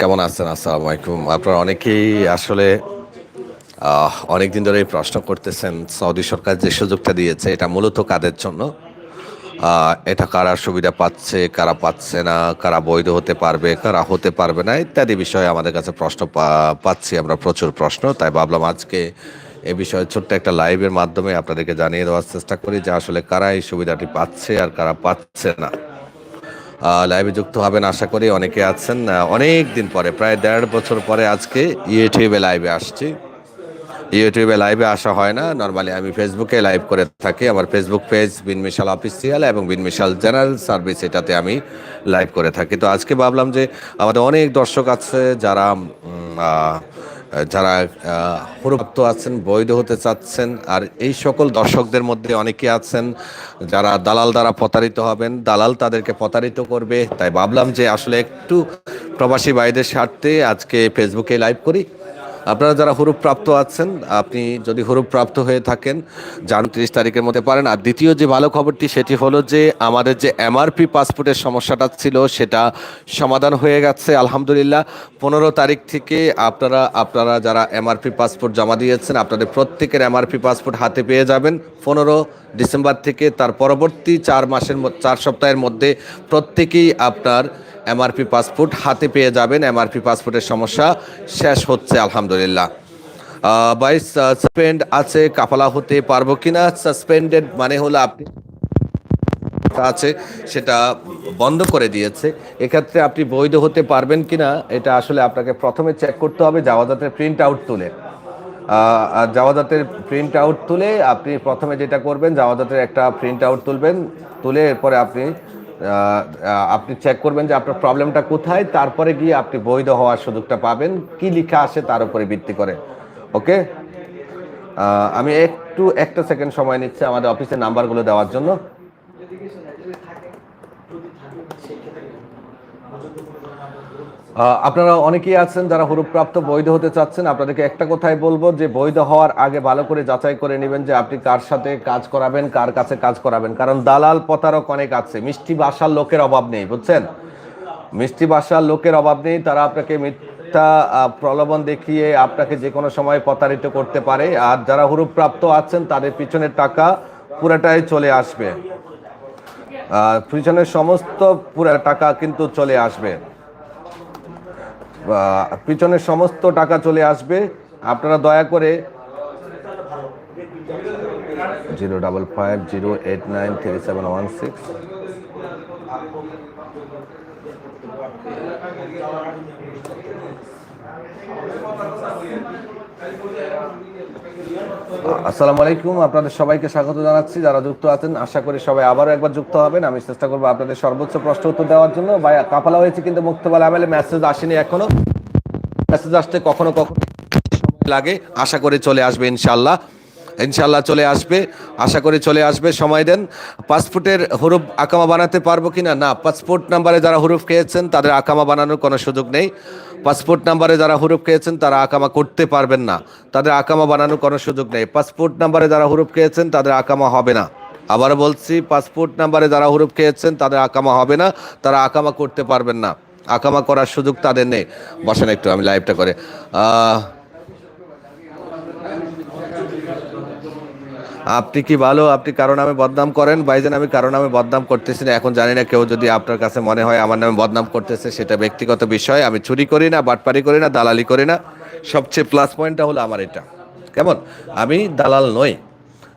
কেমন আছেন? আসসালামু আলাইকুম। আপনারা অনেকেই আসলে অনেক দিন ধরে প্রশ্ন করতেছেন, সৌদি সরকার যে সুযোগটা দিয়েছে, এটা মূলত কাদের জন্য? এটা কারা সুবিধা পাচ্ছে, কারা পাচ্ছে না, কারা বৈধ হতে পারবে, কারা হতে পারবে না, ইত্যাদি বিষয়ে আমাদের কাছে প্রশ্ন পাচ্ছি আমরা প্রচুর প্রশ্ন। তাই ভাবলাম আজকে এ বিষয়ে ছোট্ট একটা লাইভের মাধ্যমে আপনাদেরকে জানিয়ে দেওয়ার চেষ্টা করি যে আসলে কারা এই সুবিধাটি পাচ্ছে আর কারা পাচ্ছে না। লাইভে যুক্ত হবেন আশা করি অনেকে আছেন। অনেক দিন পরে, প্রায় দেড় বছর পরে আজকে ইউটিউবে লাইভে আসছি। ইউটিউবে লাইভে আসা হয় না। নর্মালি আমি ফেসবুকে লাইভ করে থাকি। আমার ফেসবুক পেজ বিন মিশাল অফিসিয়াল এবং বিন মিশাল জেনারেল সার্ভিস এটাতে আমি লাইভ করে থাকি। তো আজকে ভাবলাম যে আমাদের অনেক দর্শক আছে যারা যারা হরুপ্ত আছেন, বৈধ হতে চাচ্ছেন, আর এই সকল দর্শকদের মধ্যে অনেকে আছেন যারা দালাল দ্বারা প্রতারিত হবেন। দালাল তাদেরকে প্রতারিত করবে। তাই ভাবলাম যে আসলে একটু প্রবাসী ভাইদের স্বার্থে আজকে ফেসবুকে লাইভ করি। আপনারা যারা হরুপ প্রাপ্ত আছেন, আপনি যদি হরুপ প্রাপ্ত হয়ে থাকেন জান তিরিশ তারিখের মধ্যে পারেন। আর দ্বিতীয় যে ভালো খবরটি, সেটি হলো যে আমাদের যে এমআরপি পাসপোর্টের সমস্যাটা ছিল, সেটা সমাধান হয়ে গেছে। আলহামদুলিল্লাহ, পনেরো তারিখ থেকে আপনারা আপনারা যারা এমআরপি পাসপোর্ট জমা দিয়েছেন, আপনাদের প্রত্যেকের এমআরপি পাসপোর্ট হাতে পেয়ে যাবেন। পনেরো ডিসেম্বর থেকে তার পরবর্তী চার মাসের চার সপ্তাহের মধ্যে প্রত্যেকেই আপনার এমআরপি পাসপোর্ট হাতে পেয়ে যাবেন। এমআরপি পাসপোর্টের সমস্যা শেষ হচ্ছে, আলহামদুলিল্লাহ। বাই সাসপেন্ড আছে, কাফালা হতে পারব কিনা? সাসপেন্ডেড মানে হলো আপনি আছে, সেটা বন্ধ করে দিয়েছে। এক্ষেত্রে আপনি বৈধ হতে পারবেন কিনা, এটা আসলে আপনাকে প্রথমে চেক করতে হবে, জাওয়াজাতের প্রিন্ট আউট তুলে। জাওয়াজাতের প্রিন্ট আউট তুলে আপনি প্রথমে যেটা করবেন, জাওয়াজাতের একটা প্রিন্ট আউট তুলবেন, তুলে এরপরে আপনি আপনি চেক করবেন যে আপনার প্রবলেমটা কোথায়, তারপরে গিয়ে আপনি বৈধ হওয়ার সুযোগটা পাবেন। কি লেখা আসে তার উপরে ভিত্তি করে ওকে আমি একটু, একটা সেকেন্ড সময় নিচ্ছি আমাদের অফিসের নাম্বারগুলো দেওয়ার জন্য। আপনারা অনেকেই আছেন যারা হরুপ্রাপ্ত, বৈধ হতে চাচ্ছেন। আপনাদেরকে একটা কথাই বলব, যে বৈধ হওয়ার আগে ভালো করে যাচাই করে নেবেন যে আপনি কার সাথে কাজ করাবেন, কার কাছে কাজ করাবেন। কারণ দালাল প্রতারক অনেক আছে, মিষ্টি ভাষার লোকের অভাব নেই, বুঝছেন? মিষ্টি ভাষার লোকের অভাব নেই, তারা আপনাকে মিথ্যা প্রলোভন দেখিয়ে আপনাকে যে কোনো সময় প্রতারিত করতে পারে। আর যারা হুরুপ্রাপ্ত আছেন, তাদের পিছনের টাকা পুরাটাই চলে আসবে। পিছনের সমস্ত পুরা টাকা কিন্তু চলে আসবে। পিছনের সমস্ত টাকা চলে আসবে। আপনারা দয়া করে zero double five zero eight nine three seven one six আসসালামু আলাইকুম, আপনাদের সবাইকে স্বাগত জানাচ্ছি। যারা যুক্ত আছেন, আশা করি সবাই আবারও একবার যুক্ত হবেন। আমি চেষ্টা করব আপনাদের সর্বোচ্চ প্রশ্ন উত্তর দেওয়ার জন্য। ভাই কাপালা হয়েছে কিন্তু মুক্তবালা আমেলে মেসেজ আসেনি এখনও। মেসেজ আসতে কখনো কখনো সময় লাগে। আশা করে চলে আসবে ইনশাল্লাহ ইনশাল্লাহ চলে আসবে। আশা করে চলে আসবে। সময় দেন। পাসপোর্টের হরুফ আকামা বানাতে পারব কিনা? না, পাসপোর্ট নাম্বারে যারা হরুফ খেয়েছেন, তাদের আকামা বানানোর কোনো সুযোগ নেই। পাসপোর্ট নাম্বারে যারা হুরুপ খেয়েছেন, তারা আকামা করতে পারবেন না। তাদের আকামা বানানোর কোনো সুযোগ নেই। পাসপোর্ট নাম্বারে যারা হুরুফ খেয়েছেন, তাদের আকামা হবে না। আবার বলছি, পাসপোর্ট নাম্বারে যারা হুরুফ খেয়েছেন, তাদের আকামা হবে না। তারা আকামা করতে পারবেন না। আকামা করার সুযোগ তাদের নেই। বসেন একটু, আমি লাইভটা করে। আপনি কি ভালো? আপনি কারও নামে বদনাম করেন? বাইজান আমি কারও নামে বদনাম করতেছি না। এখন জানি না কেউ যদি আপনার কাছে মনে হয় আমার নামে বদনাম করতেছে, সেটা ব্যক্তিগত বিষয়। আমি চুরি করি না, বাটপারি করি না, দালালি করি না। সবচেয়ে প্লাস পয়েন্টটা হলো আমার এটা। কেমন? আমি দালাল নই।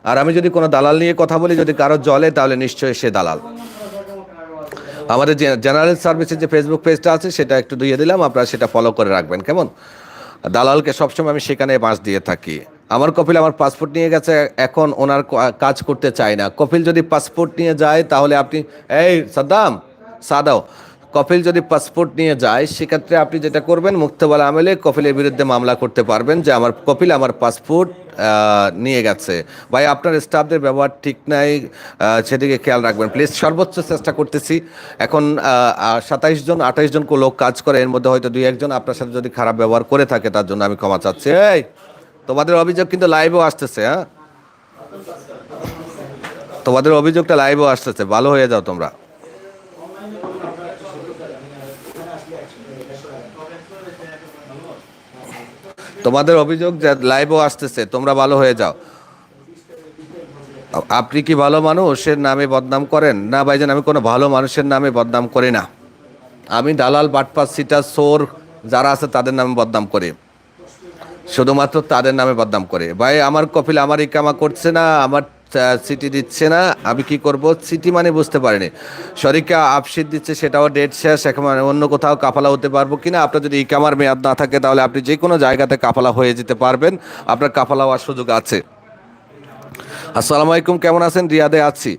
আর আমি যদি কোনো দালাল নিয়ে কথা বলি, যদি কারও জলে তাহলে নিশ্চয়ই সে দালাল। আমাদের জেনারেল সার্ভিসের যে ফেসবুক পেজটা আছে, সেটা একটু দিয়ে দিলাম। আপনারা সেটা ফলো করে রাখবেন। কেমন? দালালকে সবসময় আমি সেখানে বাঁশ দিয়ে থাকি। আমার কপিল আমার পাসপোর্ট নিয়ে গেছে, এখন ওনার কাজ করতে চায় না। কপিল যদি পাসপোর্ট নিয়ে যায়, তাহলে আপনি, এই সাদ্দাম, সাদাও, কপিল যদি পাসপোর্ট নিয়ে যায়, সেক্ষেত্রে আপনি যেটা করবেন, মুক্তবালা আমলে কপিলের বিরুদ্ধে মামলা করতে পারবেন যে আমার, কপিল আমার পাসপোর্ট নিয়ে গেছে। ভাই, আপনার স্টাফদের ব্যবহার ঠিক নাই সেদিকে খেয়াল রাখবেন। প্লিজ সর্বোচ্চ চেষ্টা করতেছি। এখন সাতাইশ জন, আঠাইশ জন লোক কাজ করে, এর মধ্যে হয়তো দুই একজন আপনার সাথে যদি খারাপ ব্যবহার করে থাকে, তার জন্য আমি ক্ষমা চাচ্ছি। তোমাদের অভিযোগ কিন্তু লাইভেও আসতেছে হ্যাঁ? তোমাদের অভিযোগটা লাইভেও আসতেছে, ভালো হয়ে যাও তোমরা। তোমাদের অভিযোগ লাইভও আসতেছে, তোমরা ভালো হয়ে যাও। আপনি কি ভালো মানুষের নামে বদনাম করেন? না ভাইজান, আমি কোনো ভালো মানুষের নামে বদনাম করি না। আমি দালাল বাটপাস সিটা সোর যারা আছে তাদের নামে বদনাম করি। শুধুমাত্র তাদের নামে বদনাম করে। ভাই, আমার কপিল আমার ইকামা করছে না, আমার সিটি দিচ্ছে না, আমি কি করব? সিটি মানে বুঝতে পারিনি। শরিকা আপসিট দিচ্ছে, সেটাও ডেট শেষ, এখন অন্য কোথাও কাফালা হতে পারব কিনা? আপনার যদি ইকামার মেয়াদ না থাকে, তাহলে আপনি যে কোনো জায়গাতে কাফালা হয়ে যেতে পারবেন। আপনার কাফালা হওয়ার সুযোগ আছে। আসসালামু আলাইকুম, কেমন আছেন? রিয়াদে আছি।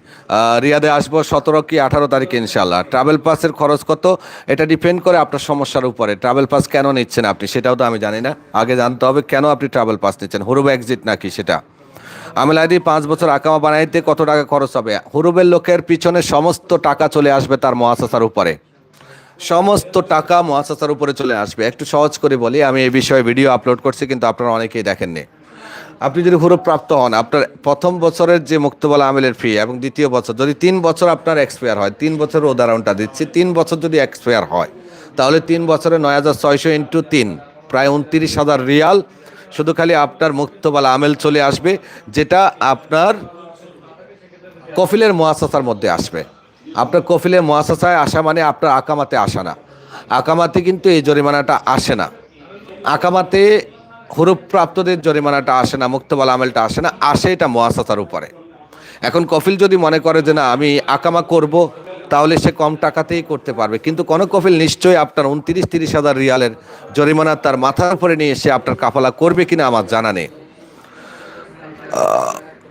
রিয়াদে আসব সতেরো কি আঠারো তারিখে ইনশাল্লাহ ট্রাভেল পাসের খরচ কত? এটা ডিপেন্ড করে আপনার সমস্যার উপরে। ট্রাভেল পাস কেন নিচ্ছেন আপনি, সেটাও তো আমি জানি না। আগে জানতে হবে, কেন আপনি ট্রাভেল পাস নিচ্ছেন? হুরুব এক্সিট নাকি সেটা? আমেলাইদি পাঁচ বছর আকামা বানাইতে কত টাকা খরচ হবে? হুরুবের লোকের পিছনে সমস্ত টাকা চলে আসবে তার মহাসাসার উপরে। সমস্ত টাকা মহাসাসার উপরে চলে আসবে। একটু সহজ করে বলি, আমি এই বিষয়ে ভিডিও আপলোড করছি, কিন্তু আপনারা অনেকেই দেখেননি। আপনি যদি হুরুপ প্রাপ্ত হন, আপনার প্রথম বছরের যে মুক্তবলা আমেলের ফি এবং দ্বিতীয় বছর, যদি তিন বছর আপনার এক্সপায়ার হয়, তিন বছরের উদাহরণটা দিচ্ছি, তিন বছর যদি এক্সপায়ার হয়, তাহলে তিন বছরে নয় হাজার ছয়শো ইন্টু তিন, প্রায় উনত্রিশ হাজার রিয়াল। শুধু খালি আপনার মুক্তবালা আমেল চলে আসবে, যেটা আপনার কফিলের মহাসাসার মধ্যে আসবে। আপনার কফিলের মহাসাসায় আসা মানে আপনার আকামাতে আসা না। আকামাতে কিন্তু এই জরিমানাটা আসে না। আকামাতে হুরুপ প্রাপ্তদের জরিমানাটা আসে না, মুক্তবাল আমেলটা আসে না, আসে এটা মহাসাসার উপরে। এখন কফিল যদি মনে করে যে না, আমি আকামা করব, তাহলে সে কম টাকাতেই করতে পারবে। কিন্তু কোনো কফিল নিশ্চয়ই আপনার উনত্রিশ, তিরিশ হাজার রিয়ালের জরিমানা তার মাথার উপরে নিয়ে এসে আপনার কাফালা করবে কিনা আমার জানা নেই।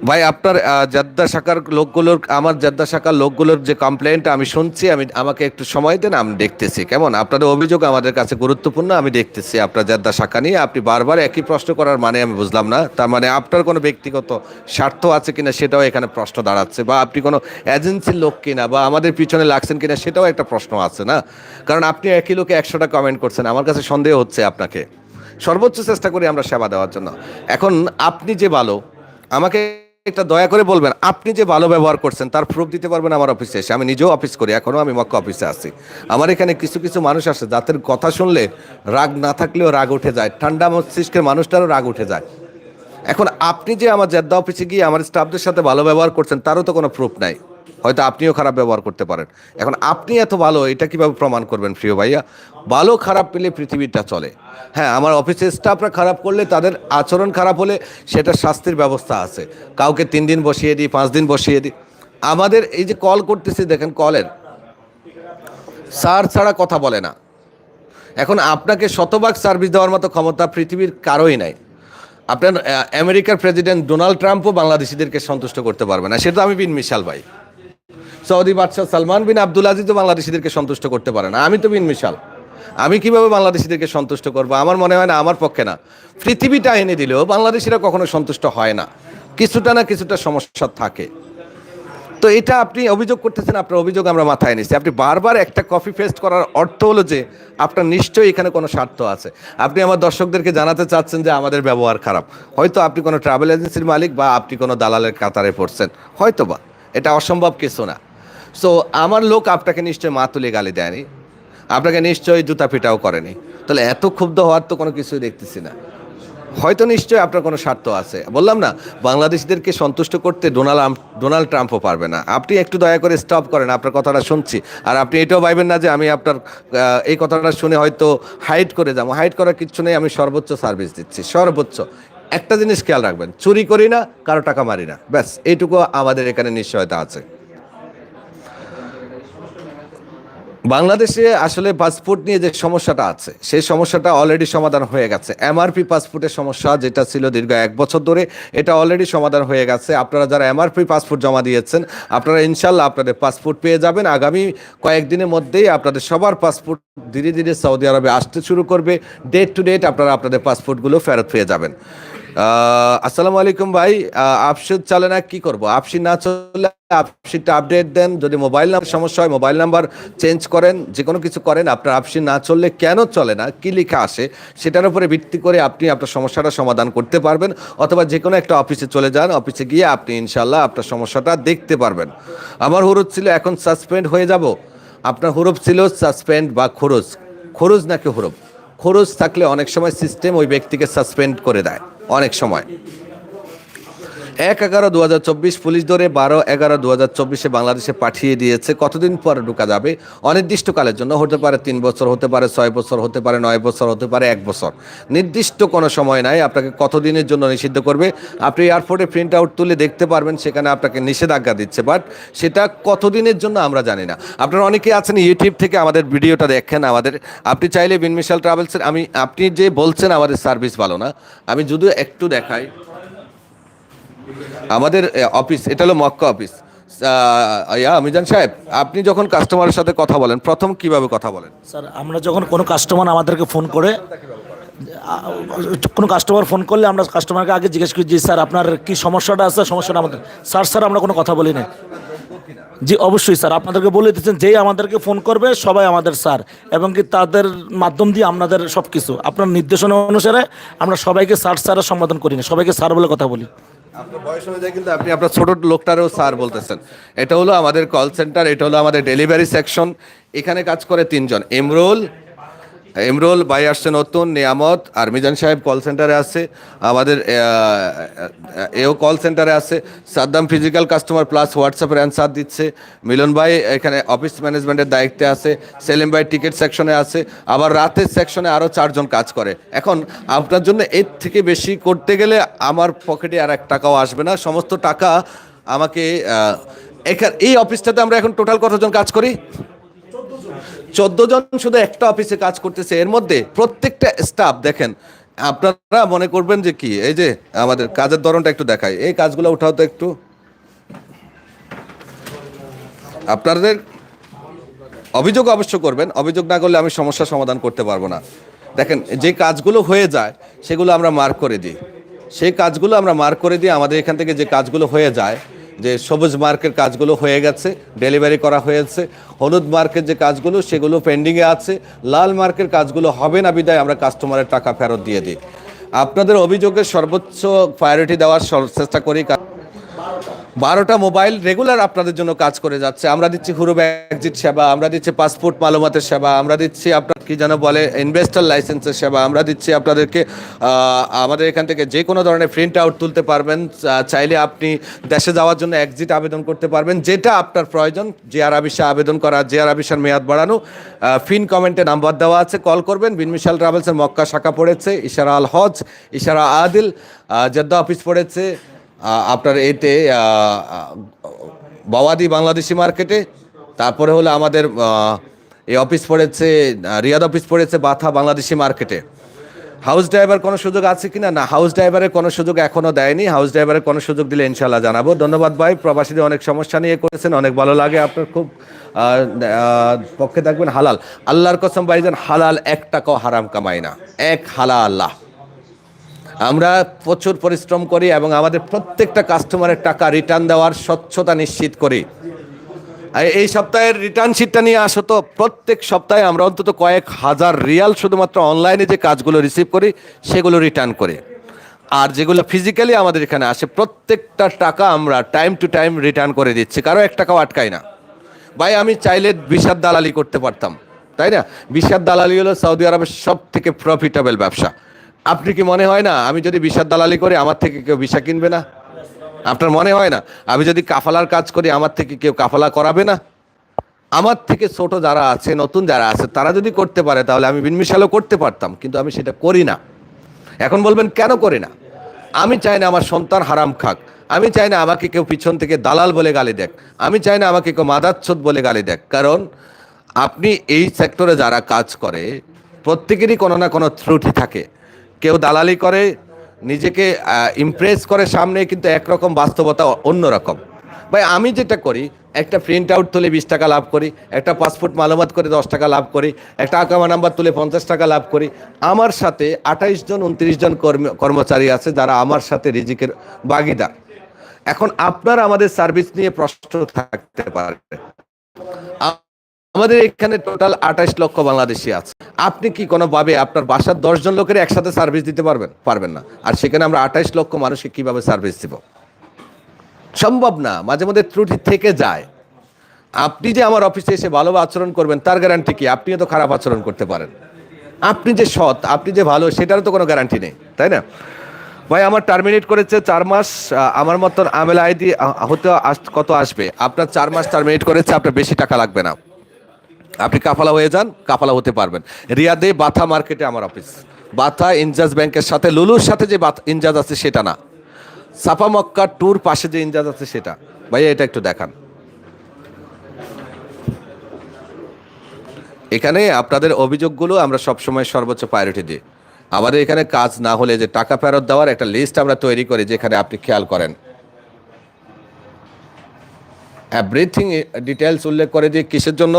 ভাই, আপনার জেদ্দা শাখার লোকগুলোর, আমার জেদ্দা শাখার লোকগুলোর যে কমপ্লেনটা আমি শুনছি, আমি, আমাকে একটু সময় দেন, আমি দেখতেছি, কেমন? আপনাদের অভিযোগ আমাদের কাছে গুরুত্বপূর্ণ, আমি দেখতেছি আপনার জেদ্দা শাখা নিয়ে। আপনি বারবার একই প্রশ্ন করার মানে আমি বুঝলাম না। তার মানে আপনার কোনো ব্যক্তিগত স্বার্থ আছে কিনা, সেটাও এখানে প্রশ্ন দাঁড়াচ্ছে, বা আপনি কোনো এজেন্সির লোক কিনা, বা আমাদের পিছনে লাগছেন কিনা, সেটাও একটা প্রশ্ন আছে, না? কারণ আপনি একই লোকে একশোটা কমেন্ট করছেন, আমার কাছে সন্দেহ হচ্ছে আপনাকে। সর্বোচ্চ চেষ্টা করি আমরা সেবা দেওয়ার জন্য। এখন আপনি যে ভালো, আমাকে একটা দয়া করে বলবেন, আপনি যে ভালো ব্যবহার করছেন, তার প্রুফ দিতে পারবেন আমার অফিসে এসে। আমি নিজেও অফিস করি এখনও আমি মক্কা অফিসে আছি। আমার এখানে কিছু কিছু মানুষ আছে যাদের কথা শুনলে রাগ না থাকলেও রাগ উঠে যায়। ঠান্ডা মস্তিষ্কের মানুষটারও রাগ উঠে যায়। এখন আপনি যে আমার জেদ্দা অফিসে গিয়ে আমার স্টাফদের সাথে ভালো ব্যবহার করছেন, তারও তো কোনো প্রুফ নাই। হয়তো আপনিও খারাপ ব্যবহার করতে পারেন। এখন আপনি এত ভালো, এটা কীভাবে প্রমাণ করবেন প্রিয় ভাইয়া? ভালো খারাপ পেলে পৃথিবীটা চলে। হ্যাঁ আমার অফিসের স্টাফরা খারাপ করলে তাদের আচরণ খারাপ হলে সেটা শাস্তির ব্যবস্থা আছে। কাউকে তিন দিন বসিয়ে দিই, পাঁচ দিন বসিয়ে দিই। আমাদের এই যে কল করতেছি, দেখেন কলের। স্যার ছাড়া কথা বলে না। এখন আপনাকে শতভাগ সার্ভিস দেওয়ার মতো ক্ষমতা পৃথিবীর কারোই নাই। আপনার আমেরিকার প্রেসিডেন্ট ডোনাল্ড ট্রাম্পও বাংলাদেশিদেরকে সন্তুষ্ট করতে পারবে না। সেটা আমি বিন মিশাল ভাই। সৌদি বাদশাহ সালমান বিন আব্দুল আজিজও বাংলাদেশিদেরকে সন্তুষ্ট করতে পারে না। আমি তো বিন মিশাল। আমি কীভাবে বাংলাদেশিদেরকে সন্তুষ্ট করব? আমার মনে হয় না, আমার পক্ষে না। পৃথিবীটা এনে দিলেও বাংলাদেশিরা কখনো সন্তুষ্ট হয় না। কিছুটা না কিছুটা সমস্যা থাকে। তো এটা আপনি অভিযোগ করতেছেন, আপনার অভিযোগ আমরা মাথায় নিচ্ছি আপনি বারবার একটা কপি পেস্ট করার অর্থ হলো যে আপনার নিশ্চয়ই এখানে কোনো স্বার্থ আছে। আপনি আমার দর্শকদেরকে জানাতে চাচ্ছেন যে আমাদের ব্যবহার খারাপ। হয়তো আপনি কোনো ট্রাভেল এজেন্সির মালিক বা আপনি কোনো দালালের কাতারে পড়ছেন। হয়তো বা এটা অসম্ভব কিছু না। সো আমার লোক আপনাকে নিশ্চয়ই মা তুলে গালি দেয়নি। আপনাকে নিশ্চয়ই জুতা পিটাও করেনি। তাহলে এত ক্ষুব্ধ হওয়ার তো কোনো কিছুই দেখতেছি না। হয়তো নিশ্চয়ই আপনার কোনো স্বার্থ আছে। বললাম না, বাংলাদেশিদেরকে সন্তুষ্ট করতে ডোনাল্ড ডোনাল্ড ট্রাম্পও পারবে না। আপনি একটু দয়া করে স্টপ করেন, আপনার কথাটা শুনছি। আর আপনি এটাও ভাইবেন না যে আমি আপনার এই কথাটা শুনে হয়তো হাইড করে যাব। হাইড করার কিচ্ছু নেই, আমি সর্বোচ্চ সার্ভিস দিচ্ছি, সর্বোচ্চ। একটা জিনিস খেয়াল রাখবেন, চুরি করি না, কারও টাকা মারি না। ব্যাস, এইটুকু আমাদের এখানে নিশ্চয়তা আছে। বাংলাদেশে আসলে পাসপোর্ট নিয়ে যে সমস্যাটা আছে, সেই সমস্যাটা অলরেডি সমাধান হয়ে গেছে। এমআরপি পাসপোর্টের সমস্যা যেটা ছিল দীর্ঘ এক বছর ধরে, এটা অলরেডি সমাধান হয়ে গেছে। আপনারা যারা এমআরপি পাসপোর্ট জমা দিয়েছেন, আপনারা ইনশাল্লাহ আপনাদের পাসপোর্ট পেয়ে যাবেন। আগামী কয়েকদিনের মধ্যেই আপনাদের সবার পাসপোর্ট ধীরে ধীরে সৌদি আরবে আসতে শুরু করবে। ডেট টু ডেট আপনারা আপনাদের পাসপোর্টগুলো ফেরত পেয়ে যাবেন। আসসালামু আলাইকুম ভাই। আপসিট চলে না কি করব? আপসি না চলে আপসিটা আপডেট দেন। যদি মোবাইল নাম্বার সমস্যা হয়, মোবাইল নাম্বার চেঞ্জ করেন যে কোনো কিছু করেন, আপনার আপসি না চললে কেন চলে না? কি লেখা আসে সেটার উপরে ভিত্তি করে আপনি আপনার সমস্যাটা সমাধান করতে পারবেন, অথবা যে কোনো একটা অফিসে চলে যান, অফিসে গিয়ে আপনি ইনশাল্লাহ আপনার সমস্যাটা দেখতে পারবেন। আমার হরুপ ছিল, এখন সাসপেন্ড হয়ে যাব। আপনার হরুপ ছিল সাসপেন্ড বা খরচ খরচ নাকি হরব খরচ থাকলে অনেক সময় সিস্টেম ওই ব্যক্তিকে সাসপেন্ড করে দেয়। অনেক সময়। এক এগারো দু পুলিশ ধরে বারো এগারো দু হাজার চব্বিশে বাংলাদেশে পাঠিয়ে দিয়েছে। কতদিন পরে ঢুকা যাবে? অনির্দিষ্টকালের জন্য হতে পারে তিন বছর, হতে পারে ছয় বছর, হতে পারে নয় বছর, হতে পারে এক বছর। নির্দিষ্ট কোনো সময় নাই, আপনাকে কতদিনের জন্য নিষিদ্ধ করবে? আপনি এয়ারপোর্টে প্রিন্ট আউট তুলে দেখতে পারবেন, সেখানে আপনাকে নিষেধাজ্ঞা দিচ্ছে। বাট সেটা কতদিনের জন্য আমরা জানি না। আপনারা অনেকেই আছেন ইউটিউব থেকে আমাদের ভিডিওটা দেখেন, আমাদের আপনি চাইলে বিনমিশাল ট্রাভেলসের, আমি, আপনি যে বলছেন আমাদের সার্ভিস ভালো না, আমি যদিও একটু দেখাই। আমাদের অফিস এটা হলো মক্কা অফিস আহ, ইয়া মিজান সাহেব আপনি যখন কাস্টমারের সাথে কথা বলেন প্রথম কীভাবে কথা বলেন? স্যার আমরা যখন কোনো কাস্টমার আমাদেরকে ফোন করে কোনো কাস্টমার ফোন করলে আমরা কাস্টমারকে আগে জিজ্ঞেস করি জি স্যার আপনার কি সমস্যাটা আছে? সমস্যাটা আমাদের স্যার স্যার আমরা কোনো কথা বলি না জি অবশ্যই স্যার আপনাদেরকে বলে দিচ্ছেন যেই আমাদেরকে ফোন করবে সবাই আমাদের স্যার এবং কি তাদের মাধ্যম দিয়ে আপনাদের সব কিছু আপনার নির্দেশনা অনুসারে আমরা সবাইকে স্যার স্যারের সম্বোধন করি না সবাইকে স্যার বলে কথা বলি। আপনার বয়স অনুযায়ী কিন্তু আপনি আপনার ছোট লোকটারও স্যার বলতেছেন। এটা হলো আমাদের কল সেন্টার এটা হলো আমাদের ডেলিভারি সেকশন এখানে কাজ করে তিনজন। এমরোল এমরোল, ভাই আসছে নতুন, নিয়ামত, আর মিজান সাহেব কল সেন্টারে আছে আমাদের এও কল সেন্টারে আছে সাদ্দাম ফিজিক্যাল কাস্টমার প্লাস হোয়াটসঅ্যাপের অ্যান্সার দিচ্ছে। মিলন ভাই এখানে অফিস ম্যানেজমেন্টের দায়িত্বে আছে। সেলিম ভাই টিকিট সেকশনে আছে। আবার রাতের সেকশনে আরও চারজন কাজ করে। এখন আপনার জন্য এর থেকে বেশি করতে গেলে আমার পকেটে আর এক টাকাও আসবে না। সমস্ত টাকা আমাকে এখান, এই অফিসটাতে আমরা এখন টোটাল কতজন কাজ করি? চোদ্দ জন শুধু একটা অফিসে কাজ করতেছে। এর মধ্যে প্রত্যেকটা স্টাফ দেখেন, আপনারা মনে করবেন যে কি, এই যে আমাদের কাজের ধরনটা একটু দেখাই। এই কাজগুলো উঠাও তো একটু। আপনাদের অভিযোগ অবশ্য করবেন, অভিযোগ না করলে আমি সমস্যা সমাধান করতে পারব না। দেখেন, যে কাজগুলো হয়ে যায়, সেগুলো আমরা মার্ক করে দিই। সেই কাজগুলো আমরা মার্ক করে দিই আমাদের এখান থেকে যে কাজগুলো হয়ে যায় যে সবুজ মার্কের কাজগুলো হয়ে গেছে ডেলিভারি করা হয়েছে, হলুদ মার্কের যে কাজগুলো সেগুলো পেন্ডিংয়ে আছে, লাল মার্কের কাজগুলো হবে না, বিদায় আমরা কাস্টমারের টাকা ফেরত দিয়ে দিই। আপনাদের অভিযোগের সর্বোচ্চ প্রায়োরিটি দেওয়ার চেষ্টা করি বারোটা মোবাইল রেগুলার আপনাদের জন্য কাজ করে যাচ্ছে। আমরা দিচ্ছি হুরুব এক্সিট সেবা, আমরা দিচ্ছি পাসপোর্ট মালুমাতের সেবা, আমরা দিচ্ছি আপনার কি যেন বলে ইনভেস্টর লাইসেন্সের সেবা, আমরা দিচ্ছি আপনাদেরকে আমাদের এখান থেকে যে কোনো ধরনের প্রিন্ট আউট তুলতে পারবেন চাইলে আপনি দেশে যাওয়ার জন্য এক্সিট আবেদন করতে পারবেন, যেটা আপনার প্রয়োজন, যে আর আবিসা আবেদন করা, যে আর আবিসার মেয়াদ বাড়ানো ফিন কমেন্টে নাম্বার দেওয়া আছে কল করবেন, বিনমিশাল ট্রাভেলসের মক্কা শাখা পড়েছে, ইশারা আল হজ, ইশারা আদিল জেদ্দা অফিস পড়েছে আপনার এতে বাওয়াদি বাংলাদেশি মার্কেটে, তারপরে হলো আমাদের এই অফিস পড়েছে রিয়াদ অফিস পড়েছে বাথা বাংলাদেশি মার্কেটে। হাউস ড্রাইভার কোনো সুযোগ আছে কিনা? না, হাউস ড্রাইভারের কোনো সুযোগ এখনও দেয়নি। হাউস ড্রাইভারের কোনো সুযোগ দিলে ইনশাল্লাহ জানাব। ধন্যবাদ ভাই, প্রবাসীদের অনেক সমস্যা নিয়ে করেছেন, অনেক ভালো লাগে আপনার খুব পক্ষে থাকবেন হালাল। আল্লাহর কসম ভাইজান, হালাল এক টাকাও হারাম কামাই না। এক হালা আল্লাহ। আমরা প্রচুর পরিশ্রম করি এবং আমাদের প্রত্যেকটা কাস্টমারের টাকা রিটার্ন দেওয়ার স্বচ্ছতা নিশ্চিত করি। এই সপ্তাহের রিটার্ন শিটটা নিয়ে আসো তো, প্রত্যেক সপ্তাহে আমরা অন্তত কয়েক হাজার রিয়াল শুধুমাত্র অনলাইনে যে কাজগুলো রিসিভ করি, সেগুলো রিটার্ন করি। আর যেগুলো ফিজিক্যালি আমাদের এখানে আসে, প্রত্যেকটা টাকা আমরা টাইম টু টাইম রিটার্ন করে দিচ্ছি, কারও এক টাকাও আটকাই না। ভাই, আমি চাইলে বিশাদ দালালি করতে পারতাম, তাই না? বিশাদ দালালি হলো সৌদি আরবের সব থেকে প্রফিটেবল ব্যবসা। আপনি কি মনে হয় না আমি যদি বিশাদ দালালি করি, আমার থেকে কেউ ভিসা কিনবে না? আপনার মনে হয় না? আমি যদি কাফালার কাজ করি, আমার থেকে কেউ কাফালা করাবে না? আমার থেকে ছোট যারা আছে, নতুন যারা আছে, তারা যদি করতে পারে, তাহলে আমি বিনমিশালও করতে পারতাম, কিন্তু আমি সেটা করি না। এখন বলবেন, কেন করি না? আমি চাই না আমার সন্তান হারাম খাক। আমি চাই না আমাকে কেউ পিছন থেকে দালাল বলে গালি দেখ আমি চাই না আমাকে কেউ মাদাচ্ছদ বলে গালি দেখ কারণ আপনি এই সেক্টরে যারা কাজ করে, প্রত্যেকেরই কোনো না কোনো ত্রুটি থাকে। কেউ দালালি করে, নিজেকে ইমপ্রেস করে সামনে, কিন্তু একরকম বাস্তবতা অন্যরকম। ভাই, আমি যেটা করি, একটা প্রিন্ট আউট তুলে বিশ টাকা লাভ করি, একটা পাসপোর্ট মালুমাত করে দশ টাকা লাভ করি, একটা আকামা নাম্বার তুলে পঞ্চাশ টাকা লাভ করি। আমার সাথে আঠাইশ জন, উনত্রিশ জন কর্মী কর্মচারী আছে যারা আমার সাথে রিজিকের বাগিদার এখন আপনার আমাদের সার্ভিস নিয়ে প্রশ্ন থাকতে পারে। আমাদের এখানে টোটাল আঠাইশ লক্ষ বাংলাদেশি আছে। আপনি কি কোনোভাবে আপনার বাসার দশজন লোকের একসাথে সার্ভিস দিতে পারবেন? পারবেন না। আর সেখানে আমরা আঠাইশ লক্ষ মানুষকে কীভাবে সার্ভিস দিব? সম্ভব না। মাঝে মধ্যে ত্রুটি থেকে যায়। আপনি যে আমার অফিসে এসে ভালো আচরণ করবেন, তার গ্যারান্টি কি? আপনিও তো খারাপ আচরণ করতে পারেন। আপনি যে সৎ, আপনি যে ভালো, সেটারও তো কোনো গ্যারান্টি নেই। তাই না? ভাই, আমার টার্মিনেট করেছে চার মাস। আমার মতন আমেল আইডি হতে কত আসবে? আপনার চার মাস টার্মিনেট করেছে, আপনার বেশি টাকা লাগবে না। আপনি কাফালা হয়ে যান, কাফালা হতে পারবেন। রিয়াদে বাথা মার্কেটে আমার অফিস। বাথা ইনজাজ ব্যাংকের সাথে, লুলুর সাথে যে ইনজাজ আছে সেটা না। সাফা মক্কা ট্যুর পাশে যে ইনজাজ আছে সেটা। ভাইয়া, এটা একটু দেখান। এখানে আপনাদের অভিযোগগুলো আমরা সবসময় সর্বোচ্চ প্রায়োরিটি দিই। আমাদের এখানে কাজ না হলে যে টাকা ফেরত দেওয়ার একটা লিস্ট আমরা তৈরি করি, যেখানে আপনি খেয়াল করেন। এভরিথিং ডিটেলস উল্লেখ করে যে কিসের জন্য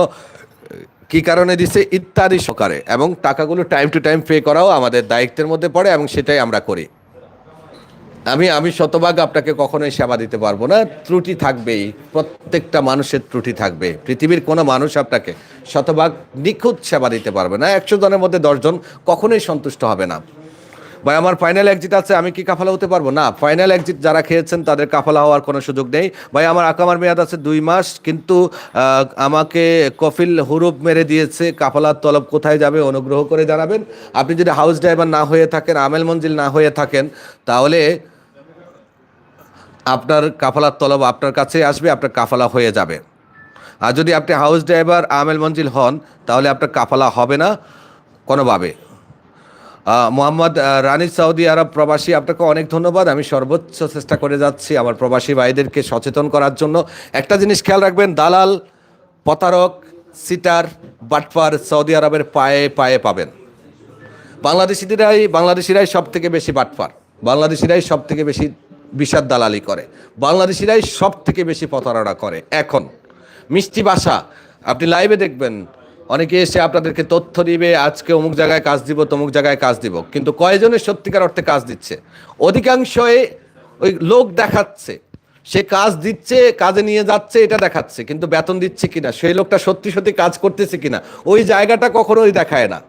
কি কারণে দিছে ইত্যাদি সকারে এবং টাকাগুলো টাইম টু টাইম পে করাও আমাদের দায়িত্বের মধ্যে পড়ে এবং সেটাই আমরা করি। আমি আমি শতভাগ আপনাকে কখনোই সেবা দিতে পারব না। ত্রুটি থাকবেই। প্রত্যেকটা মানুষের ত্রুটি থাকবে। পৃথিবীর কোনো মানুষ আপনাকে শতভাগ নিখুঁত সেবা দিতে পারবে না। একশো জনের মধ্যে দশজন কখনোই সন্তুষ্ট হবে না। ভাই, আমার ফাইনাল এক্সিট আছে, আমি কি কাফালা হতে পারব? না ফাইনাল এক্সিট যারা খেয়েছেন, তাদের কাফালা হওয়ার কোনো সুযোগ নেই। ভাই, আমার আকামার মেয়াদ আছে দুই মাস, কিন্তু আমাকে কফিল হুরুপ মেরে দিয়েছে। কাফালার তলব কোথায় যাবে, অনুগ্রহ করে জানাবেন। আপনি যদি হাউস ড্রাইভার না হয়ে থাকেন, আমেল মঞ্জিল না হয়ে থাকেন, তাহলে আপনার কাফালার তলব আপনার কাছে আসবে, আপনার কাফালা হয়ে যাবে। আর যদি আপনি হাউস ড্রাইভার আমেল মঞ্জিল হন, তাহলে আপনার কাফালা হবে না, কোনোভাবে। মোহাম্মদ রানি সৌদি আরব প্রবাসী, আপনাকে অনেক ধন্যবাদ। আমি সর্বোচ্চ চেষ্টা করে যাচ্ছি আমার প্রবাসী ভাইদেরকে সচেতন করার জন্য। একটা জিনিস খেয়াল রাখবেন, দালাল, প্রতারক, সিটার, বাটপার সৌদি আরবের পায়ে পায়ে পাবেন। বাংলাদেশিরাই বাংলাদেশিরাই সব থেকে বেশি বাটপার। বাংলাদেশিরাই সব থেকে বেশি বিষাদ দালালি করে। বাংলাদেশিরাই সব থেকে বেশি প্রতারণা করে। এখন, মিষ্টি ভাষা আপনি লাইভে দেখবেন অনেকে এসে আপনাদেরকে তথ্য দিবে, আজকে অমুক জায়গায় কাজ দিব, তমুক জায়গায় কাজ দিব। কিন্তু কয়জনের সত্যিকার অর্থে কাজ দিচ্ছে? অধিকাংশই ওই লোক দেখাচ্ছে। সে কাজ দিচ্ছে, কাজে নিয়ে যাচ্ছে, এটা দেখাচ্ছে, কিন্তু বেতন দিচ্ছে কিনা? সেই লোকটা সত্যি সত্যি কাজ করতেছে কিনা? ওই জায়গাটা কখনোই দেখায় না।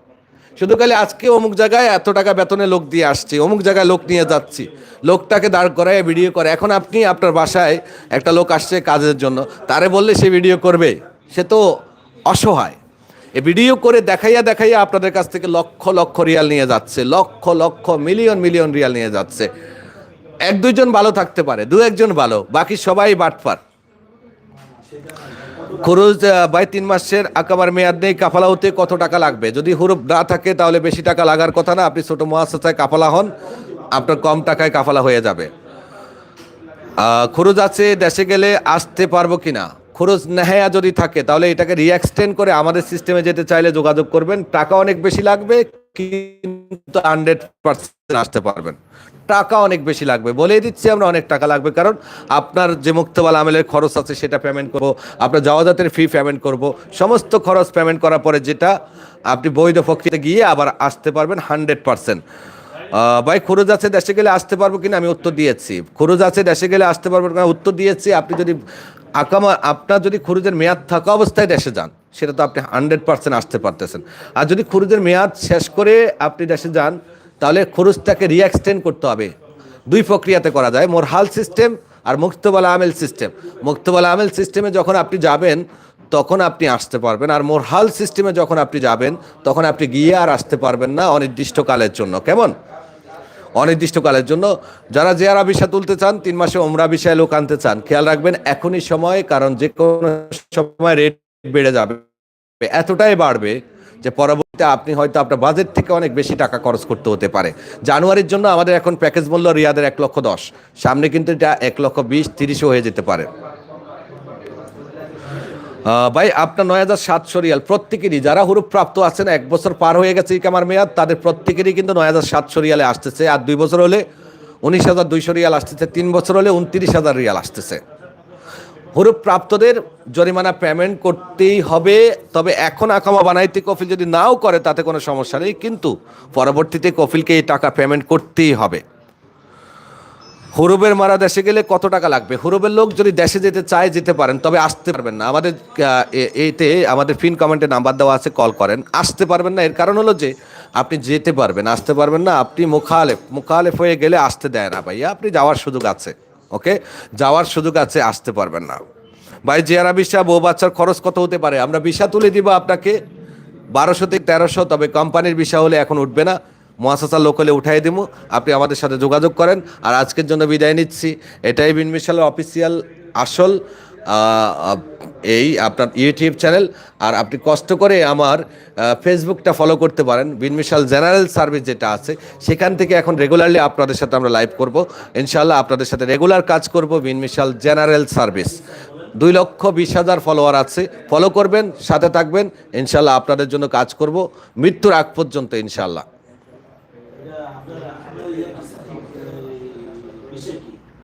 শুধু খালি আজকে অমুক জায়গায় এত টাকা বেতনে লোক দিয়ে আসছে, অমুক জায়গায় লোক নিয়ে যাচ্ছি। লোকটাকে দাঁড় করায়, ভিডিও করে। এখন আপনি আপনার বাসায় একটা লোক আসছে কাজের জন্য, তারে বললে সে ভিডিও করবে? সে তো অসহায়। এ ভিডিও করে দেখাইয়া দেখাইয়া আপনাদের কাছ থেকে লক্ষ লক্ষ রিয়াল নিয়ে যাচ্ছে, lakh lakh million million Real নিয়ে যাচ্ছে। এক দুইজন ভালো থাকতে পারে, দু একজন ভালো, বাকি সবাই বাটপার। খরচ বাই তিন মাসের আকামার মেয়াদ নেই কাফালা হতে কত টাকা লাগবে? যদি হুরুপ না থাকে, তাহলে বেশি টাকা লাগার কথা না, আপনি ছোট মহাশায় কাফালা হন, আপনার কম টাকায় কাফালা হয়ে যাবে। খরচ আছে, দেশে গেলে আসতে পারব কিনা? খরচ নেহায়া যদি থাকে, তাহলে এটাকে রিএক্সটেন্ড করে আমাদের সিস্টেমে যেতে চাইলে যোগাযোগ করবেন। টাকা অনেক বেশি লাগবে, কিন্তু হান্ড্রেড পার্সেন্ট আসতে পারবেন। টাকা অনেক বেশি লাগবে। বলেই দিচ্ছি, আমরা অনেক টাকা লাগবে, কারণ আপনার যে মুক্তবাল আমেলের খরচ আছে, সেটা পেমেন্ট করব, আপনার যাওয়াজাতের ফি পেমেন্ট করব, সমস্ত খরচ পেমেন্ট করার পরে যেটা আপনি বৈধ প্রক্রিয়াতে গিয়ে আবার আসতে পারবেন হান্ড্রেড পার্সেন্ট ভাই, খরচ আছে, দেশে গেলে আসতে পারব কিনা আমি উত্তর দিয়েছি। খরচ আছে, দেশে গেলে আসতে পারব কিনা উত্তর দিয়েছি। আপনি যদি আকামা, আপনার যদি খরচের মেয়াদ থাকা অবস্থায় দেশে যান, সেটা তো আপনি হান্ড্রেড পার্সেন্ট আসতে পারতেছেন। আর যদি খরচের মেয়াদ শেষ করে আপনি দেশে যান, তাহলে খরচটাকে রিএক্সটেন্ড করতে হবে। দুই প্রক্রিয়াতে করা যায়, মোরহাল সিস্টেম আর মুক্তবালা আমেল সিস্টেম মুক্তবালা আমেল সিস্টেমে যখন আপনি যাবেন, তখন আপনি আসতে পারবেন। আর মোরহাল সিস্টেমে যখন আপনি যাবেন, তখন আপনি গিয়ে আর আসতে পারবেন না অনির্দিষ্টকালের জন্য। কেমন? অনির্দিষ্টকালের জন্য। যারা জেয়ারা ভিসা তুলতে চান, তিন মাসে ওমরা বিষয়ে লোক আনতে চান, খেয়াল রাখবেন এখনই সময়, কারণ যে কোনো সময় রেট বেড়ে যাবে। এতটাই বাড়বে যে পরবর্তীতে আপনি হয়তো আপনার বাজেট থেকে অনেক বেশি টাকা খরচ করতে হতে পারে। জানুয়ারির জন্য আমাদের এখন প্যাকেজ মূল্য রিয়াদের এক লক্ষ দশ। সামনে কিন্তু এটা এক লক্ষ বিশ, তিরিশও হয়ে যেতে পারে। ভাই, আপনার নয় হাজার সাতশো রিয়াল প্রত্যেকেরই, যারা হুরুপ প্রাপ্ত আছেন, এক বছর পার হয়ে গেছে ইকামার মেয়াদ, তাদের প্রত্যেকেরই কিন্তু নয় হাজার সাতশো রিয়ালে আসতেছে। আর দুই বছর হলে উনিশ হাজার দুইশো রিয়াল আসতেছে, তিন বছর হলে উনত্রিশ হাজার রিয়াল আসতেছে। হুরুপ প্রাপ্তদের জরিমানা পেমেন্ট করতেই হবে, তবে এখন আকামা বানাইতে কফিল যদি নাও করে, তাতে কোনো সমস্যা নেই, কিন্তু পরবর্তীতে কফিলকে এই টাকা পেমেন্ট করতেই হবে। হুরুবের মারা দেশে গেলে কত টাকা লাগবে? হুরুবের লোক যদি দেশে যেতে চায় যেতে পারেন তবে আসতে পারবেন না। আমাদের আহ, এ- এইতে আমাদের ফিন কমেন্টে নাম্বার দেওয়া আছে কল করেন। আসতে পারবেন না। এর কারণ হলো যে আপনি যেতে পারবেন আসতে পারবেন না। আপনি মুখালেফ মুখালেফ হয়ে গেলে আসতে দেয় না ভাইয়া। আপনি যাওয়ার সুযোগ আছে ওকে? যাওয়ার সুযোগ আছে আসতে পারবেন না। ভাই জিয়ারা বিশা বউ বাচ্চার খরচ কত হতে পারে? আমরা বিশা তুলে দিব আপনাকে বারোশো থেকে তেরোশো তবে কোম্পানির বিষয় হলে এখন উঠবে না। মহাসাসা লোকালে উঠাই দিব আপনি আমাদের সাথে যোগাযোগ করেন। আর আজকের জন্য বিদায় নিচ্ছি। এটাই বিন মিশালের অফিসিয়াল আসল এই আপনার ইউটিউব চ্যানেল আর আপনি কষ্ট করে আমার ফেসবুকটা ফলো করতে পারেন। বিন মিশাল জেনারেল সার্ভিস যেটা আছে, সেখান থেকে এখন রেগুলারলি আপনাদের সাথে আমরা লাইভ করব। ইনশাল্লাহ আপনাদের সাথে রেগুলার কাজ করব বিন মিশাল জেনারেল সার্ভিস দুই লক্ষ বিশ হাজার ফলোয়ার আছে। ফলো করবেন, সাথে থাকবেন। ইনশাল্লাহ আপনাদের জন্য কাজ করব। মৃত্যুর আগ পর্যন্ত ইনশাল্লাহ Yeah.